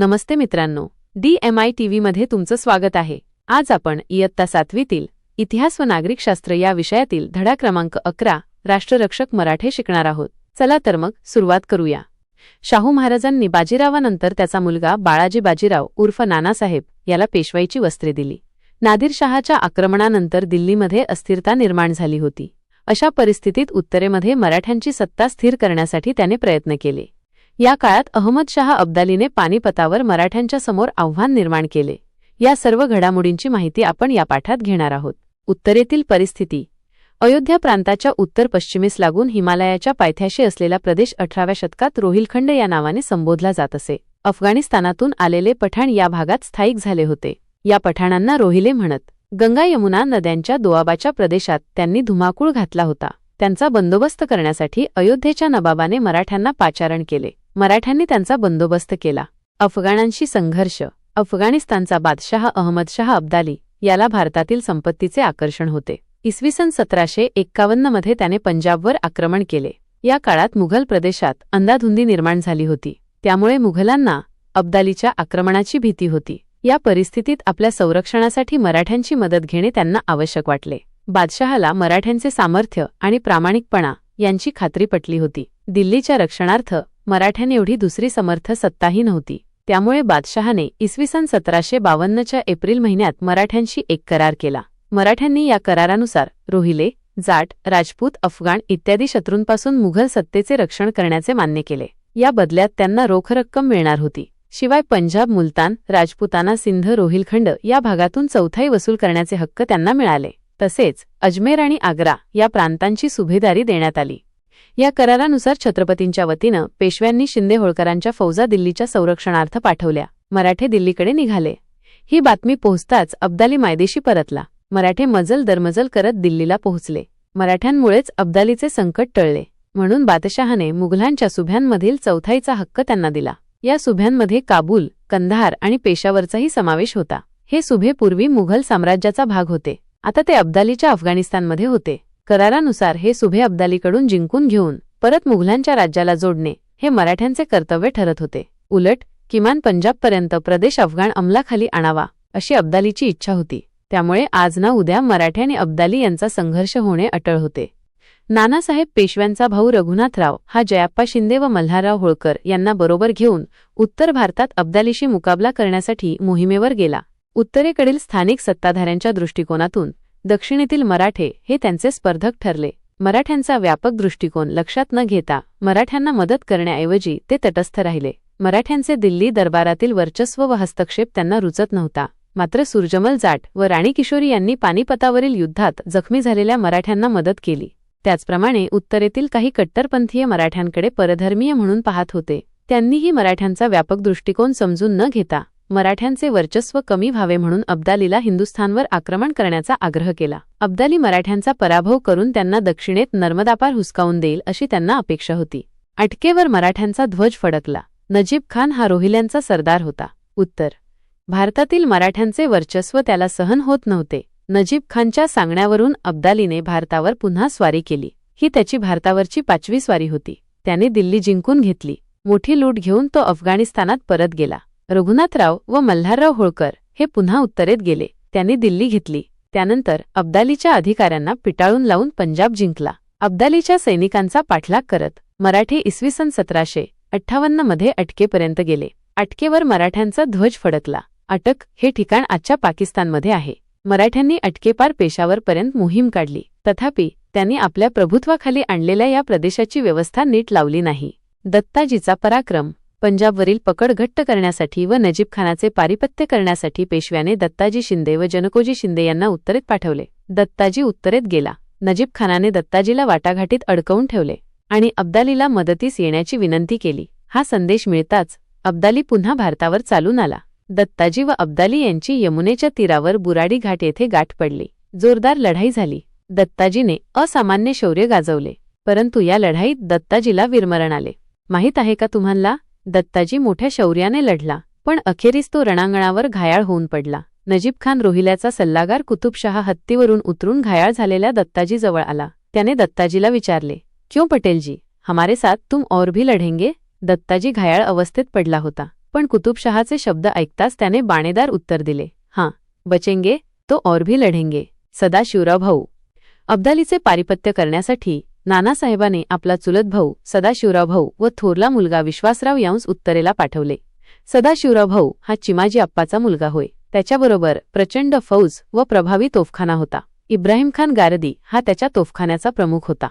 नमस्ते मित्रांनो D M I टीव्हीमध्ये तुमचं स्वागत आहे. आज आपण इयत्ता सातवीतील इतिहास व नागरिकशास्त्र या विषयातील धडा क्रमांक अकरा राष्ट्ररक्षक मराठे शिकणार आहोत. चला तर मग सुरुवात करूया. शाहू महाराजांनी बाजीरावानंतर त्याचा मुलगा बाळाजी बाजीराव उर्फ नानासाहेब याला पेशवाईची वस्त्रे दिली. नादिरशहाच्या आक्रमणानंतर दिल्लीमध्ये अस्थिरता निर्माण झाली होती. अशा परिस्थितीत उत्तरेमध्ये मराठ्यांची सत्ता स्थिर करण्यासाठी त्याने प्रयत्न केले. या काळात अहमदशहा अब्दालीने पानिपतावर मराठ्यांच्या समोर आव्हान निर्माण केले. या सर्व घडामोडींची माहिती आपण या पाठात घेणार आहोत. उत्तरेतील परिस्थिती. अयोध्या प्रांताच्या उत्तर पश्चिमेस लागून हिमालयाच्या पायथ्याशी असलेला प्रदेश अठराव्या शतकात रोहिलखंड या नावाने संबोधला जात असे. अफगाणिस्तानातून आलेले पठाण या भागात स्थायिक झाले होते. या पठाणांना रोहिले म्हणत गंगा यमुना नद्यांच्या दोआबाच्या प्रदेशात त्यांनी धुमाकूळ घातला होता. त्यांचा बंदोबस्त करण्यासाठी अयोध्येच्या नबाबाने मराठ्यांना पाचारण केले. मराठ्यांनी त्यांचा बंदोबस्त केला. अफगाणांशी संघर्ष अफगाणिस्तानचा बादशाह अहमदशाह अब्दाली याला भारतातील संपत्तीचे आकर्षण होते. इसवी सन सतराशे एक्कावन्नमध्ये त्याने पंजाबवर आक्रमण केले. या काळात मुघल प्रदेशात अंधाधुंदी निर्माण झाली होती. त्यामुळे मुघलांना अब्दालीच्या आक्रमणाची भीती होती. या परिस्थितीत आपल्या संरक्षणासाठी मराठ्यांची मदत घेणे त्यांना आवश्यक वाटले. बादशहाला मराठ्यांचे सामर्थ्य आणि प्रामाणिकपणा यांची खात्री पटली होती. दिल्लीच्या रक्षणार्थ मराठ्यांएवढी दुसरी समर्थ सत्ताही नव्हती. त्यामुळे बादशहाने इसवी सन सतराशे बावन्नच्या एप्रिल महिन्यात मराठ्यांशी एक करार केला. मराठ्यांनी या करारानुसार रोहिले जाट राजपूत अफगाण इत्यादी शत्रूंपासून मुघल सत्तेचे रक्षण करण्याचे मान्य केले. या बदल्यात त्यांना रोख रक्कम मिळणार होती. शिवाय पंजाब मुलतान राजपुताना सिंध रोहिलखंड या भागातून चौथाई वसूल करण्याचे हक्क त्यांना मिळाले. तसेच अजमेर आणि आग्रा या प्रांतांची सुभेदारी देण्यात आली. या करारानुसार छत्रपतींच्या वतीनं पेशव्यांनी शिंदे होळकरांच्या फौजा दिल्लीच्या संरक्षणार्थ पाठवल्या. मराठे दिल्लीकडे निघाले. ही बातमी पोहोचताच अब्दाली मायदेशी परतला. मराठे मजल दरमजल करत दिल्लीला पोहोचले. मराठ्यांमुळेच अब्दालीचे संकट टळले. म्हणून बादशहाने मुघलांच्या सुभ्यांमधील चौथाईचा हक्क त्यांना दिला. या सुभ्यांमध्ये काबूल कंधार आणि पेशावरचाही समावेश होता. हे सुभे पूर्वी मुघल साम्राज्याचा भाग होते. आता ते अब्दालीच्या अफगाणिस्तानमध्ये होते. करारानुसार हे सुभे अब्दालीकडून जिंकून घेऊन परत मुघलांच्या राज्याला जोडणे हे मराठ्यांचे कर्तव्य ठरत होते. उलट किमान पंजाबपर्यंत प्रदेश अफगाण अंमलाखाली आणावा अशी अब्दालीची इच्छा होती. त्यामुळे आज ना उद्या मराठे आणि अब्दाली यांचा संघर्ष होणे अटळ होते. नानासाहेब पेशव्यांचा भाऊ रघुनाथराव हा जयाप्पा शिंदे व मल्हारराव होळकर यांना बरोबर घेऊन उत्तर भारतात अब्दालीशी मुकाबला करण्यासाठी मोहिमेवर गेला. उत्तरेकडील स्थानिक सत्ताधाऱ्यांच्या दृष्टिकोनातून दक्षिणेतील मराठे हे त्यांचे स्पर्धक ठरले. मराठ्यांचा व्यापक दृष्टिकोन लक्षात न घेता मराठ्यांना मदत करण्याऐवजी ते तटस्थ राहिले. मराठ्यांचे दिल्ली दरबारातील वर्चस्व व हस्तक्षेप त्यांना रुचत नव्हता. मात्र सुरजमल जाट व राणी किशोरी यांनी पानिपतावरील युद्धात जखमी झालेल्या मराठ्यांना मदत केली. त्याचप्रमाणे उत्तरेतील काही कट्टरपंथीय मराठ्यांकडे परधर्मीय म्हणून पाहत होते. त्यांनीही मराठ्यांचा व्यापक दृष्टिकोन समजून न घेता मराठ्यांचे वर्चस्व कमी व्हावे म्हणून अब्दालीला हिंदुस्थानवर आक्रमण करण्याचा आग्रह केला. अब्दाली मराठ्यांचा पराभव करून त्यांना दक्षिणेत नर्मदापार हुसकावून देईल अशी त्यांना अपेक्षा होती. अटकेवर मराठ्यांचा ध्वज फडकला. नजीब खान हा रोहिल्यांचा सरदार होता. उत्तर. भारतातील मराठ्यांचे वर्चस्व त्याला सहन होत नव्हते. नजीब खानच्या सांगण्यावरून अब्दालीने भारतावर पुन्हा स्वारी केली. ही त्याची भारतावरची पाचवी स्वारी होती. त्याने दिल्ली जिंकून घेतली. मोठी लूट घेऊन तो अफगाणिस्तानात परत गेला. रघुनाथराव व मल्हारराव होळकर हे पुन्हा उत्तरेत गेले. त्यांनी दिल्ली घेतली. त्यानंतर अब्दालीच्या अधिकाऱ्यांना पिटाळून लावून पंजाब जिंकला. अब्दालीच्या सैनिकांचा पाठलाग करत मराठी इसवी सन सतराशे अठ्ठावन्नमध्ये अटकेपर्यंत गेले. अटकेवर मराठ्यांचा ध्वज फडकला. अटक हे ठिकाण आजच्या पाकिस्तानमध्ये आहे. मराठ्यांनी अटकेपार पेशावरपर्यंत मोहीम काढली. तथापि त्यांनी आपल्या प्रभुत्वाखाली आणलेल्या या प्रदेशाची व्यवस्था नीट लावली नाही. दत्ताजीचा पराक्रम पंजाबवरील पकड घट्ट करण्यासाठी व नजीब खानाचे पारिपत्य करण्यासाठी पेशव्याने दत्ताजी शिंदे व जनकोजी शिंदे यांना उत्तरेत पाठवले. दत्ताजी उत्तरेत गेला. नजीब खानाने दत्ताजीला वाटाघाटीत अडकवून ठेवले आणि अब्दालीला मदतीस येण्याची विनंती केली. हा संदेश मिळताच अब्दाली पुन्हा भारतावर चालून आला. दत्ताजी व अब्दाली यांची यमुनेच्या तीरावर बुराडी घाट येथे गाठ पडली. जोरदार लढाई झाली. दत्ताजीने असामान्य शौर्य गाजवले. परंतु या लढाईत दत्ताजीला विरमरण आले. माहीत आहे का तुम्हाला? दत्ताजी मोठ्या शौर्याने लढला पण अखेरीस तो रणांगणावर घायाळ होऊन पडला. नजीब खान रोहिल्याचा सल्लागार कुतुबशहा हत्तीवरून उतरून घायाळ झालेल्या दत्ताजीजवळ आला. त्याने दत्ताजीला विचारले क्यों पटेलजी? हमारे साथ तुम और भी लढेंगे? दत्ताजी घायाळ अवस्थेत पडला होता पण कुतुबशहाचे शब्द ऐकताच त्याने बाणेदार उत्तर दिले हां बचेंगे तो और भी लढेंगे सदा शिवराव भाऊ. अब्दालीचे पारिपत्य करण्यासाठी नानासाहेबाने आपला चुलत भाऊ सदाशिवराव भाऊ व थोरला मुलगा विश्वासराव यांस उत्तरेला पाठवले. सदाशिवराव भाऊ हा चिमाजी आप्पाचा मुलगा होय. त्याच्याबरोबर प्रचंड फौज व प्रभावी तोफखाना होता. इब्राहिम खान गारदी हा त्याच्या तोफखान्याचा प्रमुख होता.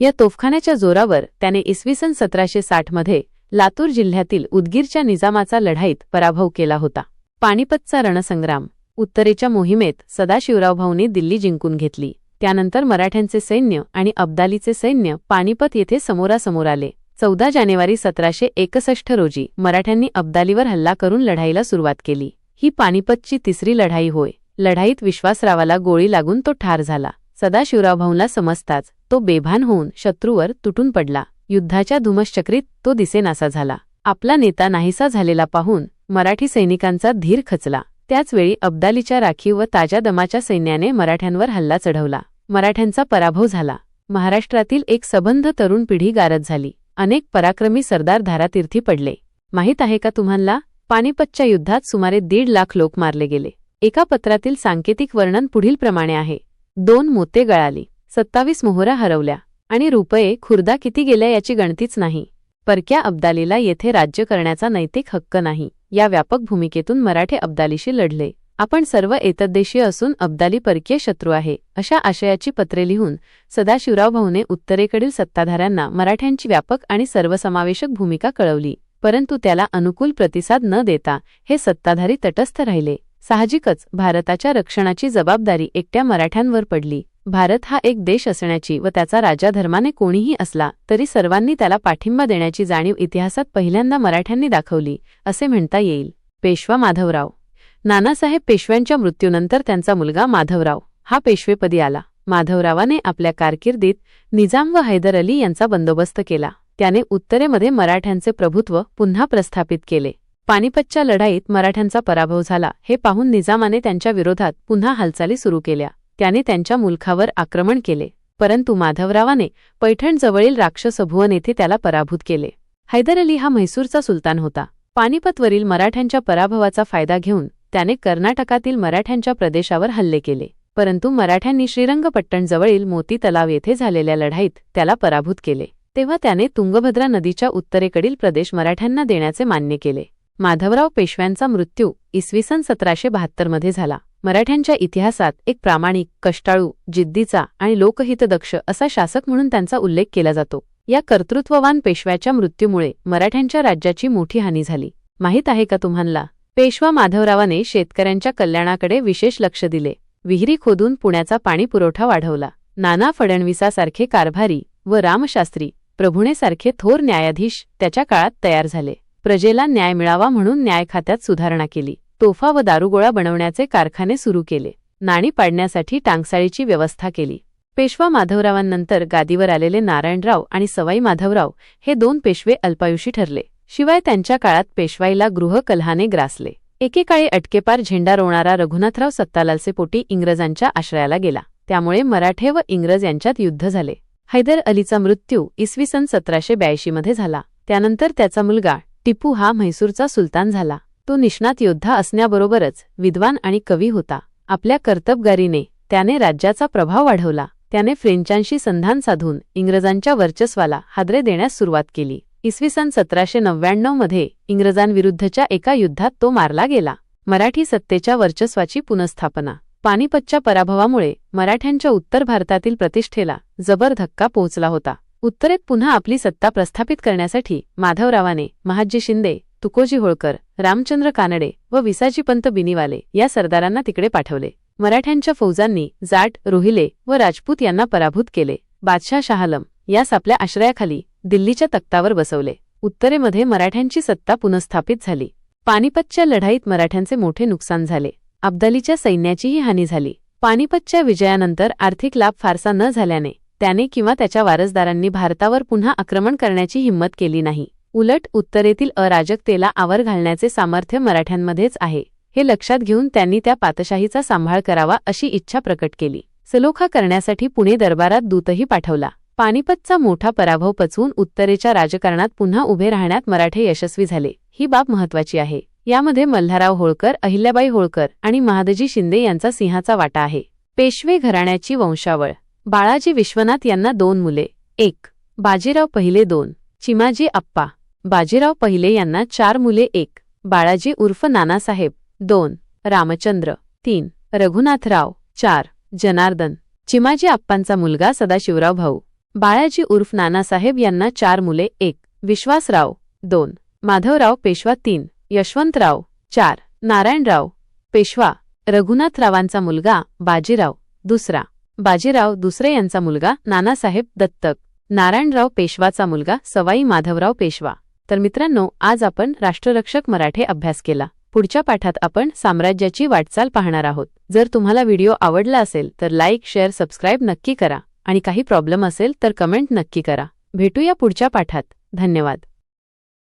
या तोफखान्याच्या जोरावर त्याने इसवी सन सतराशे साठमध्ये लातूर जिल्ह्यातील उदगीरच्या निजामाचा लढाईत पराभव केला होता. पानिपतचा रणसंग्राम उत्तरेच्या मोहिमेत सदाशिवराव भाऊने दिल्ली जिंकून घेतली. त्यानंतर मराठ्यांचे सैन्य आणि अब्दालीचे सैन्य पानिपत येथे समोरासमोर आले. चौदा जानेवारी सतराशे एकसष्ट रोजी मराठ्यांनी अब्दालीवर हल्ला करून लढाईला सुरुवात केली. ही पानिपतची तिसरी लढाई होय. लढाईत विश्वासरावाला गोळी लागून तो ठार झाला. सदाशिवराव भाऊला समजताच तो बेभान होऊन शत्रूवर तुटून पडला. युद्धाच्या धुमश्चक्रीत तो दिसेनासा झाला. आपला नेता नाहीसा झालेला पाहून मराठी सैनिकांचा धीर खचला. त्याचवेळी अब्दालीच्या राखीव व ताज्या दमाच्या सैन्याने मराठ्यांवर हल्ला चढवला. मराठ्यांचा पराभव झाला. महाराष्ट्रातील एक सबंध तरुण पिढी गारद झाली. अनेक पराक्रमी सरदार धारातीर्थी पडले. माहीत आहे का तुम्हाला? पानिपतच्या युद्धात सुमारे दीड लाख लोक मारले गेले. एका पत्रातील सांकेतिक वर्णन पुढीलप्रमाणे आहे. दोन मोते गळाली. सत्तावीस मोहरा हरवल्या. आणि रुपये खुर्दा किती गेल्या याची गणतीच नाही. परक्या अब्दालीला येथे राज्य करण्याचा नैतिक हक्क नाही. या व्यापक भूमिकेतून मराठे अब्दालीशी लढले. आपण सर्व एतद्देशीय असून अब्दाली परकीय शत्रू आहे अशा आशयाची पत्रे लिहून सदाशिवराव भाऊने उत्तरेकडील सत्ताधाऱ्यांना मराठ्यांची व्यापक आणि सर्वसमावेशक भूमिका कळवली परंतु त्याला अनुकूल प्रतिसाद न देता हे सत्ताधारी तटस्थ राहिले. साहजिकच भारताच्या रक्षणाची जबाबदारी एकट्या मराठ्यांवर पडली. भारत हा एक देश असण्याची व त्याचा राजाधर्माने कोणीही असला तरी सर्वांनी त्याला पाठिंबा देण्याची जाणीव इतिहासात पहिल्यांदा मराठ्यांनी दाखवली असे म्हणता येईल. पेशवा माधवराव. नानासाहेब पेशव्यांच्या मृत्यूनंतर त्यांचा मुलगा माधवराव. हा पेशवेपदी आला. माधवरावाने आपल्या कारकिर्दीत निजाम व हैदर अली यांचा बंदोबस्त केला. त्याने उत्तरेमध्ये मराठ्यांचे प्रभुत्व पुन्हा प्रस्थापित केले. पानिपतच्या लढाईत मराठ्यांचा पराभव झाला. हे पाहून निजामाने त्यांच्या विरोधात पुन्हा हालचाली सुरू केल्या. त्याने त्यांच्या मुलखावर आक्रमण केले. परंतु माधवरावाने पैठणजवळील राक्षसभुवन येथे त्याला पराभूत केले. हैदर अली हा म्हैसूरचा सुलतान होता. पानिपतवरील मराठ्यांच्या पराभवाचा फायदा घेऊन त्याने कर्नाटकातील मराठ्यांच्या प्रदेशावर हल्ले केले. परंतु मराठ्यांनी श्रीरंगपट्टणजवळील मोती तलाव येथे झालेल्या लढाईत त्याला पराभूत केले. तेव्हा त्याने तुंगभद्रा नदीच्या उत्तरेकडील प्रदेश मराठ्यांना देण्याचे मान्य केले. माधवराव पेशव्यांचा मृत्यू इसवी सन सतराशे बहात्तरमध्ये झाला. मराठ्यांच्या इतिहासात एक प्रामाणिक कष्टाळू जिद्दीचा आणि लोकहितदक्ष असा शासक म्हणून त्यांचा उल्लेख केला जातो. या कर्तृत्ववान पेशव्याच्या मृत्यूमुळे मराठ्यांच्या राज्याची मोठी हानी झाली. माहीत आहे का तुम्हाला? पेशवा माधवरावाने शेतकऱ्यांच्या कल्याणाकडे विशेष लक्ष दिले. विहिरी खोदून पुण्याचा पाणीपुरवठा वाढवला. नाना फडणवीसासारखे कारभारी व रामशास्त्री प्रभुणेसारखे थोर न्यायाधीश त्याच्या काळात तयार झाले. प्रजेला न्याय मिळावा म्हणून न्याय खात्यात सुधारणा केली. तोफा व दारुगोळा बनवण्याचे कारखाने सुरू केले. नाणी पाडण्यासाठी टांगसाळीची व्यवस्था केली. पेशवा माधवरावांनंतर गादीवर आलेले नारायणराव आणि सवाई माधवराव हे दोन पेशवे अल्पायुषी ठरले. शिवाय त्यांच्या काळात पेशवाईला गृहकलहाने ग्रासले. एकेकाळी अटकेपार झेंडा रोवणारा रघुनाथराव सत्तालालचे पोटी इंग्रजांच्या आश्रयाला गेला. त्यामुळे मराठे व इंग्रज यांच्यात युद्ध झाले. हैदर अलीचा मृत्यू इसवी सन सतराशे ब्याऐंशीमध्ये झाला. त्यानंतर त्याचा मुलगा टिपू हा म्हैसूरचा सुलतान झाला. तो निष्णात योद्धा असण्याबरोबरच विद्वान आणि कवी होता. आपल्या कर्तबगारीने त्याने राज्याचा प्रभाव वाढवला. त्याने फ्रेंचांशी संधान साधून इंग्रजांच्या वर्चस्वाला हादरे देण्यास सुरुवात केली. इसवी सन सतराशे नव्याण्णवमध्ये इंग्रजांविरुद्धच्या एका युद्धात तो मारला गेला. मराठी सत्तेच्या वर्चस्वाची पुनस्थापना. पानिपतच्या पराभवामुळे मराठ्यांच्या उत्तर भारतातील प्रतिष्ठेला जबर धक्का पोहोचला होता. उत्तरेत पुन्हा आपली सत्ता प्रस्थापित करण्यासाठी माधवरावाने महाजी शिंदे तुकोजी होळकर रामचंद्र कानडे व विसाजीपंत बिनीवाले या सरदारांना तिकडे पाठवले. मराठ्यांच्या फौजांनी जाट रोहिले व राजपूत यांना पराभूत केले. बादशाह शहालम यास आपल्या आश्रयाखाली दिल्लीच्या तख्तावर बसवले. उत्तरेमध्ये मराठ्यांची सत्ता पुनस्थापित झाली. पानिपतच्या लढाईत मराठ्यांचे मोठे नुकसान झाले. अब्दालीच्या सैन्याचीही हानी झाली. पानिपतच्या विजयानंतर आर्थिक लाभ फारसा न झाल्याने त्याने किंवा त्याच्या वारसदारांनी भारतावर पुन्हा आक्रमण करण्याची हिंमत केली नाही. उलट उत्तरेतील अराजकतेला आवर घालण्याचे सामर्थ्य मराठ्यांमध्येच आहे. हे लक्षात घेऊन त्यांनी त्या पातशाहीचा सांभाळ करावा अशी इच्छा प्रकट केली. सलोखा करण्यासाठी पुणे दरबारात दूतही पाठवला. पानिपतचा मोठा पराभव पचवून उत्तरेच्या राजकारणात पुन्हा उभे राहण्यात मराठे यशस्वी झाले. ही बाब महत्वाची आहे. यामध्ये मल्हारराव होळकर अहिल्याबाई होळकर आणि महादजी शिंदे यांचा सिंहाचा वाटा आहे. पेशवे घराण्याची वंशावळ. बाळाजी विश्वनाथ यांना दोन मुले. एक. बाजीराव पहिले दोन. चिमाजी आप्पा. बाजीराव पहिले यांना चार मुले एक बाळाजी उर्फ नानासाहेब दोन रामचंद्र तीन रघुनाथराव चार जनार्दन चिमाजी आप्पांचा मुलगा सदाशिवराव भाऊ. बाळाजी उर्फ नानासाहेब यांना चार मुले एक विश्वासराव दोन माधवराव पेशवा तीन यशवंतराव चार नारायणराव पेशवा रघुनाथरावांचा मुलगा बाजीराव दुसरा बाजीराव दुसरे यांचा मुलगा नानासाहेब दत्तक नारायणराव पेशवाचा मुलगा सवाई माधवराव पेशवा. तर मित्रांनो आज आपण राष्ट्ररक्षक मराठे अभ्यास केला. पुढच्या पाठात आपण साम्राज्याची वाटचाल पाहणार आहोत. जर तुम्हाला व्हिडिओ आवडला असेल तर लाईक शेअर सबस्क्राईब नक्की करा. आणि काही प्रॉब्लेम असेल तर कमेंट नक्की करा. भेटूया पुढच्या पाठात. धन्यवाद.